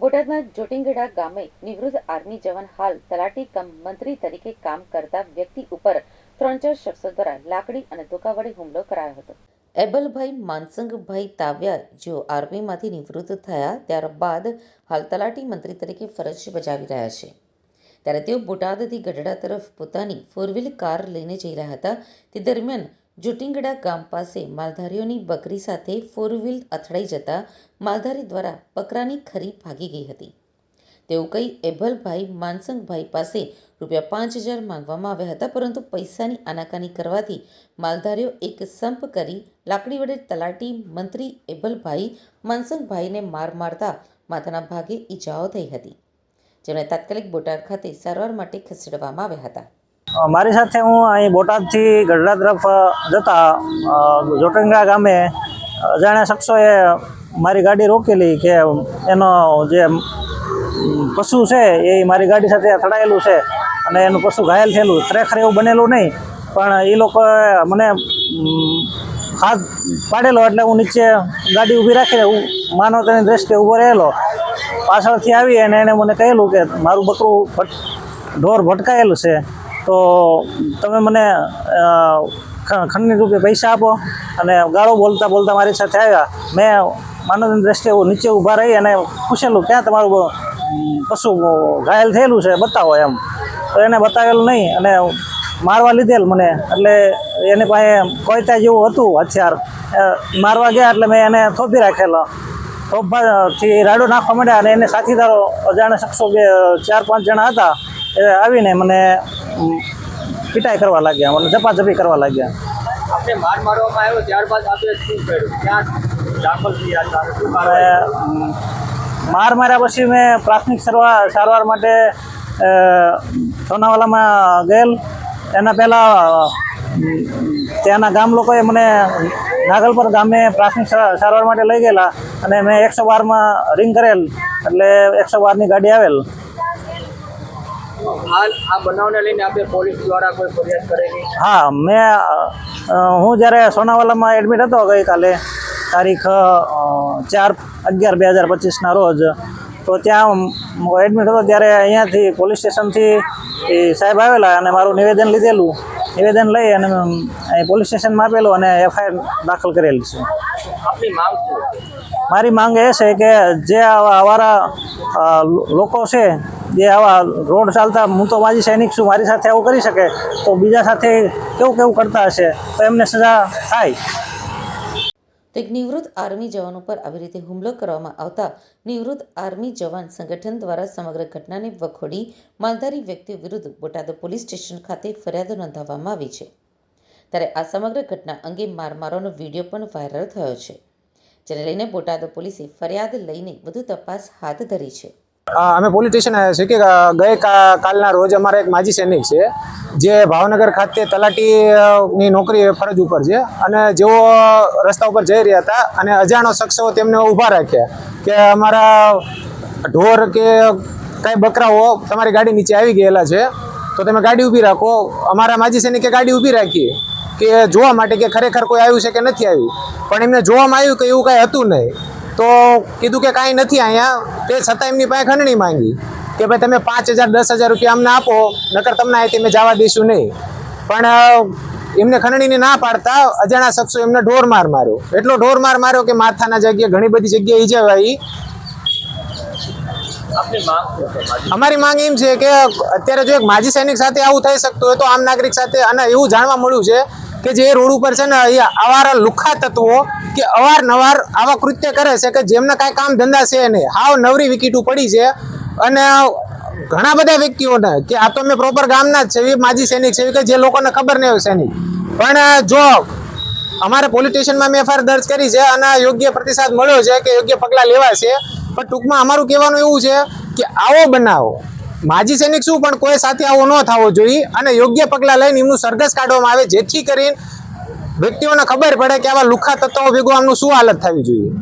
બોટાદના જોટિંગડા ગામે નિવૃત્ત આર્મી જવાન હાલ તલાટી કમ મંત્રી તરીકે કામ કરતા વ્યક્તિ ઉપર ત્રણ ચાર શખ્સો દ્વારા લાકડી અને ધોકા વડે હુમલો કરાયો હતો. એબલભાઈ માનસંગભાઈ તાવ્યા જેઓ આર્મીમાંથી નિવૃત્ત થયા ત્યારબાદ હાલ તલાટી મંત્રી તરીકે ફરજ બજાવી રહ્યા છે. ત્યારે તેઓ બોટાદથી ગઢડા તરફ પોતાની ફોર વ્હીલ કાર લઈને જઈ રહ્યા હતા. તે દરમિયાન જોટિંગડા ગામ પાસે માલધારીઓની બકરી સાથે ફોર વ્હીલ અથડાઈ જતા માલધારી દ્વારા બકરાની ખરી ભાગી ગઈ હતી. તેવું કહી એભલભાઈ માનસંગભાઈ પાસે રૂપિયા પાંચ હજાર માંગવામાં આવ્યા હતા, પરંતુ પૈસાની આનાકાની કરવાથી માલધારીઓ એક સંપ કરી લાકડી વડે તલાટી મંત્રી એભલભાઈ માનસંગભાઈને માર મારતા માથાના ભાગે ઈજાઓ થઈ હતી, જેમણે તાત્કાલિક બોટાદ ખાતે સારવાર માટે ખસેડવામાં આવ્યા હતા. મારી સાથે હું અહીં બોટાદથી ગઢડા તરફ જતા જોટંગા ગામે અજાણ્યા શખ્સોએ મારી ગાડી રોકેલી કે એનો જે પશુ છે એ મારી ગાડી સાથે અથડાયેલું છે અને એનું પશુ ઘાયલ થયેલું. ખરેખર એવું બનેલું નહીં, પણ એ લોકોએ મને હાથ પાડેલો એટલે હું નીચે ગાડી ઊભી રાખીને હું માનવતાની દ્રષ્ટિએ ઊભો રહેલો. પાછળથી આવી અને એણે મને કહેલું કે મારું બકરું ઢોર ભટકાયેલું છે. તો તમે મને ખંડની રૂપે પૈસા આપો અને ગાળો બોલતા બોલતા મારી સાથે આવ્યા. મેં માનવની દ્રષ્ટિએ નીચે ઊભા રહી અને પૂછેલું, ક્યાં તમારું પશુ ઘાયલ થયેલું છે? બતાવો એમ. તો એને બતાવેલું નહીં અને મારવા લીધેલ મને. એટલે એની પાસે કોઈતા જેવું હતું હથિયાર. મારવા ગયા એટલે મેં એને થોભી રાખેલો. થોભાથી રાડો નાખવા માંડ્યા અને એને સાથીદારો અજાણ્યા શખ્સો બે, ચાર, પાંચ જણા હતા. એ આવીને મને પીટાઈ કરવા લાગ્યા મને ઝપાઝપી કરવા લાગ્યા. આપણે માર મારવામાં આવ્યો ત્યારબાદ આપણે શું કર્યું? ક્યાં દાખલ થયા માર માર્યા પછી મેં પ્રાથમિક સારવાર સારવાર માટે સોનાવાલામાં ગયેલ. એના પહેલાં ત્યાંના ગામ લોકોએ મને નાગલપર ગામે પ્રાથમિક સારવાર માટે લઈ ગયેલા અને મેં એકસો બારમાં રિંગ કરેલ. એટલે એકસો બારની ગાડી આવેલ. હાલ આ બનાવને લઈને આપણે પોલીસ દ્વારા કોઈ ફરિયાદ કરેલી? હા, મેં હું જ્યારે સોનાવાલામાં એડમિટ હતો ગઈકાલે, તારીખ ચાર અગિયાર બે હજાર પચીસના રોજ, તો ત્યાં એડમિટ હતો ત્યારે અહીંયાથી પોલીસ સ્ટેશનથી સાહેબ આવેલા અને મારું નિવેદન લીધેલું. નિવેદન લઈ અને અહીં પોલીસ સ્ટેશનમાં આપેલું અને એફઆઈઆર દાખલ કરેલી છે. મારી માંગ એ છે કે જે આવા આવારા લોકો છે જે આવા રોડ ચાલતા હું તો માજી સૈનિક છું મારી સાથે આવું કરી શકે તો બીજા સાથે કેવું કેવું કરતા હશે તો એમને સજા થાય. તો એક નિવૃત્ત આર્મી જવાન ઉપર આવી રીતે હુમલો કરવામાં આવતા નિવૃત્ત આર્મી જવાન સંગઠન દ્વારા સમગ્ર ઘટનાને વખોડી માલધારી વ્યક્તિઓ વિરુદ્ધ બોટાદ પોલીસ સ્ટેશન ખાતે ફરિયાદ નોંધાવવામાં આવી છે. ત્યારે આ સમગ્ર ઘટના અંગે મારમારોનો વીડિયો પણ વાયરલ થયો છે, જેને લઈને બોટાદ પોલીસે ફરિયાદ લઈને વધુ તપાસ હાથ ધરી છે. અમે પોલીસ સ્ટેશન આવ્યા છીએ કે ગઈ કાલના રોજ અમારા એક માજી સૈનિક છે, જે ભાવનગર ખાતે તલાટીની નોકરી ફરજ ઉપર છે અને જેઓ રસ્તા ઉપર જઈ રહ્યા હતા અને અજાણો શખ્સો તેમને ઊભા રાખ્યા કે અમારા ઢોર કે કાંઈ બકરાઓ તમારી ગાડી નીચે આવી ગયેલા છે, તો તમે ગાડી ઊભી રાખો. અમારા માજી સૈનિકે ગાડી ઊભી રાખી કે જોવા માટે કે ખરેખર કોઈ આવ્યું છે કે નથી આવ્યું. પણ એમને જોવામાં આવ્યું કે એવું કાંઈ હતું નહીં. તો કીધું કે કાંઈ નથી અહીંયા. તે છતાં એમની પાસે ખંડણી માંગી કે ભાઈ તમે પાંચ હજાર દસ હજાર રૂપિયા અમને આપો નકર તમને અહીંથી અમે જવા દઈશું નહીં. પણ એમને ખંડણીને ના પાડતા અજાણા શખ્સો એમને ઢોર માર માર્યો. એટલો ઢોર માર માર્યો કે માથાના જગ્યાએ ઘણી બધી જગ્યાએ ઈજાવાઈ? અમારી માંગ એમ છે કે અત્યારે જો એક માજી સૈનિક સાથે આવું થઈ શકતું હોય તો આમ નાગરિક સાથે અને એવું જાણવા મળ્યું છે કે જે રોડ ઉપર છે ને અહીંયા આવારા લુખ્ખા તત્વો કે અવારનવાર આવા કૃત્ય કરે છે કે જેમને કાંઈ કામ ધંધા છે નહીં. હાવ નવરી વિકેટો પડી છે. અને ઘણા બધા વ્યક્તિઓને કે આ તો મેં પ્રોપર ગામના જ છે માજી સૈનિક છે કે જે લોકોને ખબર નહીં હોય સૈનિક પણ જો અમારે પોલીસ સ્ટેશનમાં મેં એફઆઈઆર દર્જ કરી છે અને યોગ્ય પ્રતિસાદ મળ્યો છે કે યોગ્ય પગલાં લેવા છે પણ ટૂંકમાં અમારું કહેવાનું એવું છે કે આવો બનાવો. માજી સૈનિક શું, પણ કોઈ સાથે આવો ન થવો જોઈએ. અને યોગ્ય પગલાં લઈને એમનું સરઘસ કાઢવામાં આવે, જેથી કરીને વ્યક્તિઓને ખબર પડે કે આવા લુખા તત્વો ભેગું આમનું શું હાલત થવી જોઈએ.